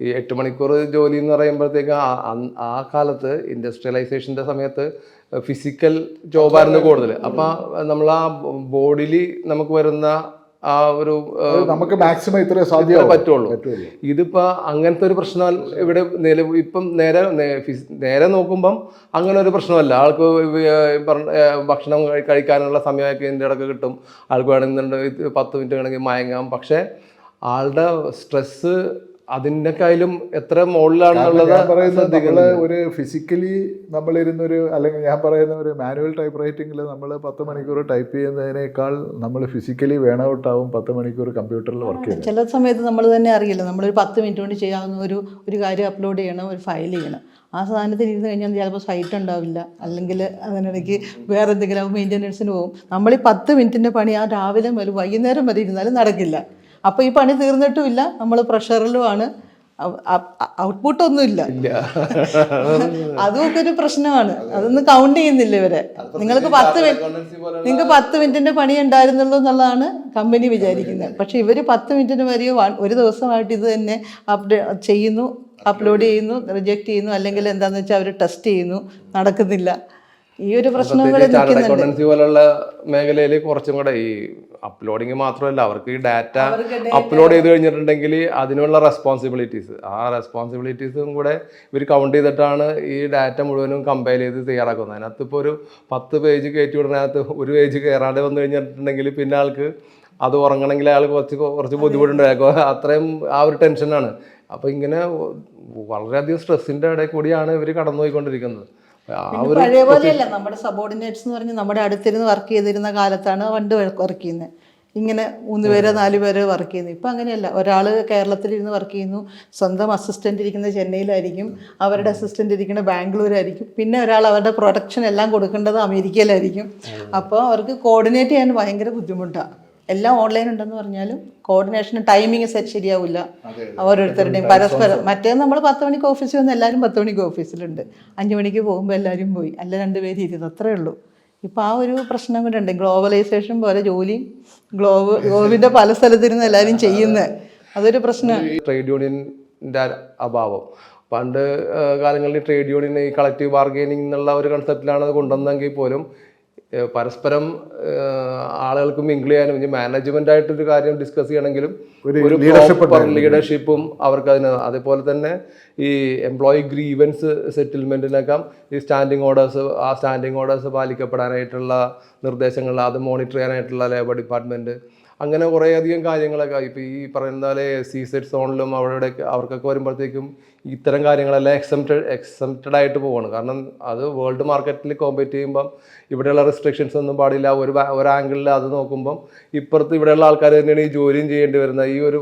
ഈ എട്ട് മണിക്കൂർ ജോലി എന്ന് പറയുമ്പോഴത്തേക്ക് ആ- കാലത്ത് ഇൻഡസ്ട്രിയലൈസേഷന്റെ സമയത്ത് ഫിസിക്കൽ ജോബായിരുന്നു കൂടുതൽ അപ്പം നമ്മൾ ആ ബോഡിയിൽ നമുക്ക് വരുന്ന ആ ഒരു നമുക്ക് മാക്സിമം ഇത്ര സാധ്യത പറ്റുള്ളൂ. ഇതിപ്പോ അങ്ങനത്തെ ഒരു പ്രശ്നം ഇവിടെ നില ഇപ്പം നേരെ നേരെ നോക്കുമ്പം അങ്ങനെ ഒരു പ്രശ്നമല്ല. ആൾക്ക് ഭക്ഷണം കഴിക്കാനുള്ള സമയമൊക്കെ ഇതിന്റെ ഇടയ്ക്ക് കിട്ടും. ആൾക്ക് വേണമെന്നുണ്ടെങ്കിൽ പത്ത് മിനിറ്റ് വേണമെങ്കിൽ മയങ്ങാം. പക്ഷേ ആളുടെ സ്ട്രെസ് കയ്യിലും എത്ര മുകളിലാണെന്നുള്ളത് പറയുന്നത് ഒരു ഫിസിക്കലി നമ്മളിരുന്നൊരു അല്ലെങ്കിൽ ഞാൻ പറയുന്ന ഒരു മാനുവൽ ടൈപ്പ് റൈറ്റിംഗിൽ നമ്മൾ പത്ത് മണിക്കൂർ ടൈപ്പ് ചെയ്യുന്നതിനേക്കാൾ നമ്മൾ ഫിസിക്കലി വേണ ഔട്ട് ആവും പത്ത് മണിക്കൂർ കമ്പ്യൂട്ടറിൽ വർക്ക് ചെയ്യും ചില സമയത്ത് നമ്മൾ തന്നെ അറിയില്ല നമ്മളൊരു പത്ത് മിനിറ്റ് കൊണ്ട് ചെയ്യാവുന്ന ഒരു ഒരു കാര്യം അപ്ലോഡ് ചെയ്യണം ഒരു ഫയൽ ചെയ്യണം. ആ സാധനത്തിൽ ഇരുന്ന് കഴിഞ്ഞാൽ ചിലപ്പോൾ സൈറ്റ് ഉണ്ടാവില്ല. അല്ലെങ്കിൽ അതിനിടയ്ക്ക് വേറെ എന്തെങ്കിലും മെയിന്റനൻസിന് പോകും. നമ്മൾ ഈ പത്ത് മിനിറ്റിന്റെ പണി ആ രാവിലെ മുതൽ വൈകുന്നേരം വരെ ഇരുന്നാലും നടക്കില്ല. അപ്പോൾ ഈ പണി തീർന്നിട്ടുമില്ല. നമ്മൾ പ്രഷറിലുമാണ്. ഔട്ട്പുട്ട് ഒന്നുമില്ല അതുമൊക്കെ ഒരു പ്രശ്നമാണ്. അതൊന്നും കൗണ്ട് ചെയ്യുന്നില്ല ഇവരെ. നിങ്ങൾക്ക് പത്ത് മിനിറ്റ് നിങ്ങൾക്ക് പത്ത് മിനിറ്റിന്റെ പണി ഉണ്ടായിരുന്നുള്ളൂ എന്നുള്ളതാണ് കമ്പനി വിചാരിക്കുന്നത്. പക്ഷെ ഇവർ പത്ത് മിനിറ്റിന് വരെയോ ഒരു ദിവസമായിട്ട് ഇത് തന്നെ അപ്ഡേ ചെയ്യുന്നു അപ്ലോഡ് ചെയ്യുന്നു. റിജക്റ്റ് ചെയ്യുന്നു. അല്ലെങ്കിൽ എന്താണെന്ന് വെച്ചാൽ അവർ ടെസ്റ്റ് ചെയ്യുന്നു. നടക്കുന്നില്ല. ഈ ഒരു പ്രശ്നങ്ങൾ അക്കൗണ്ടൻസി പോലുള്ള മേഖലയിൽ കുറച്ചും കൂടെ ഈ അപ്ലോഡിങ് മാത്രമല്ല അവർക്ക് ഈ ഡാറ്റ അപ്ലോഡ് ചെയ്ത് കഴിഞ്ഞിട്ടുണ്ടെങ്കിൽ അതിനുള്ള റെസ്പോൺസിബിലിറ്റീസ് ആ റെസ്പോൺസിബിലിറ്റീസും കൂടെ ഇവർ കൗണ്ട് ചെയ്തിട്ടാണ് ഈ ഡാറ്റ മുഴുവനും കമ്പയർ ചെയ്ത് തയ്യാറാക്കുന്നത്. അതിനകത്ത് ഇപ്പോൾ ഒരു പത്ത് പേജ് കയറ്റി വിടുന്നതിനകത്ത് ഒരു പേജ് കയറാതെ വന്നു കഴിഞ്ഞിട്ടുണ്ടെങ്കിൽ പിന്നെ ആൾക്ക് അത് ഉറങ്ങണമെങ്കിൽ അയാൾ കുറച്ച് കുറച്ച് ബുദ്ധിമുട്ടുണ്ടായിരിക്കും അത്രയും ആ ഒരു ടെൻഷനാണ് അപ്പോൾ ഇങ്ങനെ വളരെയധികം സ്ട്രെസ്സിന്റെ ഇടയിൽ കൂടിയാണ് ഇവർ കടന്നു പോയിക്കൊണ്ടിരിക്കുന്നത് ആ പിന്നെ ഒരു പഴയ പോലെയല്ല നമ്മുടെ സബോർഡിനേറ്റ്സ് എന്ന് പറഞ്ഞ് നമ്മുടെ അടുത്തിരുന്ന് വർക്ക് ചെയ്തിരുന്ന കാലത്താണ് പണ്ട് വർക്ക് ചെയ്യുന്നത് ഇങ്ങനെ മൂന്ന് പേരോ നാല് പേരോ വർക്ക് ചെയ്യുന്നു. ഇപ്പം അങ്ങനെയല്ല. ഒരാൾ കേരളത്തിൽ കേരളത്തിലിരുന്ന് വർക്ക് ചെയ്യുന്നു. സ്വന്തം അസിസ്റ്റന്റ് ഇരിക്കുന്നത് ചെന്നൈയിലായിരിക്കും. അവരുടെ അസിസ്റ്റന്റ് ഇരിക്കുന്ന ബാംഗ്ലൂരായിരിക്കും. പിന്നെ ഒരാൾ അവരുടെ പ്രൊഡക്ഷൻ എല്ലാം കൊടുക്കേണ്ടത് അമേരിക്കയിലായിരിക്കും. അപ്പോൾ അവർക്ക് കോർഡിനേറ്റ് ചെയ്യാൻ ഭയങ്കര ബുദ്ധിമുട്ടാണ് എല്ലാം ഓൺലൈൻ ഉണ്ടെന്ന് പറഞ്ഞാലും കോർഡിനേഷൻ ടൈമിങ് സെറ്റ് ശരിയാവില്ല. ഓരോരുത്തരുടെയും പരസ്പരം മറ്റേ നമ്മൾ പത്ത് മണിക്ക് ഓഫീസിൽ വന്ന് എല്ലാവരും പത്ത് മണിക്ക് ഓഫീസിലുണ്ട് അഞ്ച് മണിക്ക് പോകുമ്പോൾ എല്ലാവരും പോയി. അല്ല രണ്ടുപേര് ഇരുന്ന്. അത്രേ ഉള്ളൂ. ഇപ്പം ആ ഒരു പ്രശ്നം കൂടെ ഉണ്ട്. ഗ്ലോബലൈസേഷൻ പോലെ ജോലിയും ഗ്ലോബ് ഗ്ലോബിന്റെ പല സ്ഥലത്തിരുന്ന് എല്ലാവരും ചെയ്യുന്നത് അതൊരു പ്രശ്നമാണ് ട്രേഡ് യൂണിയന്റെ അഭാവം. പണ്ട് കാലങ്ങളിൽ ട്രേഡ് യൂണിയൻ ഈ കളക്റ്റീവ് ബാർഗൈനിങ് എന്നുള്ള ഒരു കൺസെപ്റ്റിലാണ് അത് കൊണ്ടുവന്നെങ്കിൽ പോലും പരസ്പരം ആളുകൾക്ക് മിങ്കിൾ ചെയ്യാനും ഇനി മാനേജ്മെന്റ് ആയിട്ടൊരു കാര്യം ഡിസ്കസ് ചെയ്യണമെങ്കിലും ഒരു ലീഡർഷിപ്പും അവർക്ക് അതിന് അതേപോലെ തന്നെ ഈ എംപ്ലോയി ഗ്രീവൻസ് സെറ്റിൽമെന്റിനൊക്കെ ഈ സ്റ്റാൻഡിങ് ഓർഡേഴ്സ് ആ സ്റ്റാൻഡിങ് ഓർഡേഴ്സ് പാലിക്കപ്പെടാനായിട്ടുള്ള നിർദ്ദേശങ്ങൾ അത് മോണിറ്റർ ചെയ്യാനായിട്ടുള്ള ലേബർ ഡിപ്പാർട്ട്മെന്റ് അങ്ങനെ കുറേ അധികം കാര്യങ്ങളൊക്കെ ഇപ്പോൾ ഈ പറയുന്ന പോലെ സി സെറ്റ് സോണിലും അവിടെ അവർക്കൊക്കെ വരുമ്പോഴത്തേക്കും ഇത്തരം കാര്യങ്ങളെല്ലാം എക്സംപ്റ്റഡ് എക്സംപ്റ്റഡ് ആയിട്ട് പോവാണ്. കാരണം അത് വേൾഡ് മാർക്കറ്റിൽ കോമ്പറ്റ് ചെയ്യുമ്പം ഇവിടെയുള്ള റെസ്ട്രിക്ഷൻസ് ഒന്നും പാടില്ല. ഒരു ഒരാംഗിളിൽ അത് നോക്കുമ്പം ഇപ്പുറത്ത് ഇവിടെയുള്ള ആൾക്കാർ തന്നെയാണ് ഈ ജോലിയും ചെയ്യേണ്ടി വരുന്നത് ഈ ഒരു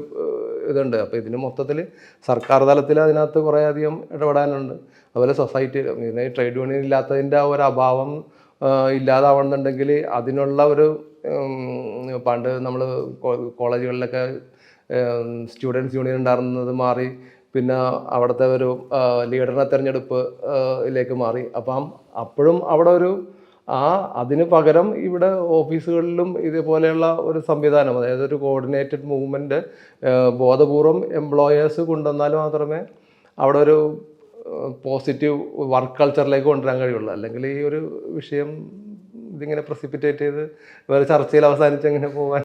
ഇതുണ്ട്. അപ്പോൾ ഇതിന് മൊത്തത്തിൽ സർക്കാർ തലത്തിൽ അതിനകത്ത് കുറേ അധികം ഇടപെടാനുണ്ട്. അതുപോലെ സൊസൈറ്റി ട്രേഡ് യൂണിയൻ ഇല്ലാത്തതിന്റെ ഒരു അഭാവം ഇല്ലാതാവണമെന്നുണ്ടെങ്കിൽ അതിനുള്ള ഒരു പണ്ട് നമ്മൾ കോളേജുകളിലൊക്കെ സ്റ്റുഡൻസ് യൂണിയൻ ഉണ്ടായിരുന്നത് മാറി പിന്നെ അവിടുത്തെ ഒരു ലീഡറിനെ തിരഞ്ഞെടുപ്പ് ലേക്ക് മാറി. അപ്പം അപ്പോഴും അവിടെ ഒരു ആ അതിന് പകരം ഇവിടെ ഓഫീസുകളിലും ഇതുപോലെയുള്ള ഒരു സംവിധാനം അതായത് ഒരു കോർഡിനേറ്റഡ് മൂവ്മെന്റ് ബോധപൂർവം എംപ്ലോയേഴ്സ് കൊണ്ടുവന്നാൽ മാത്രമേ അവിടെ ഒരു പോസിറ്റീവ് വർക്ക് കൾച്ചറിലേക്ക് കൊണ്ടുവരാൻ കഴിയുള്ളൂ. അല്ലെങ്കിൽ ഈ ഒരു വിഷയം ഇതിങ്ങനെ പ്രസിപ്പിറ്റേറ്റ് ചെയ്ത് വേറെ ചർച്ചയിൽ അവസാനിച്ച് അങ്ങനെ പോകാൻ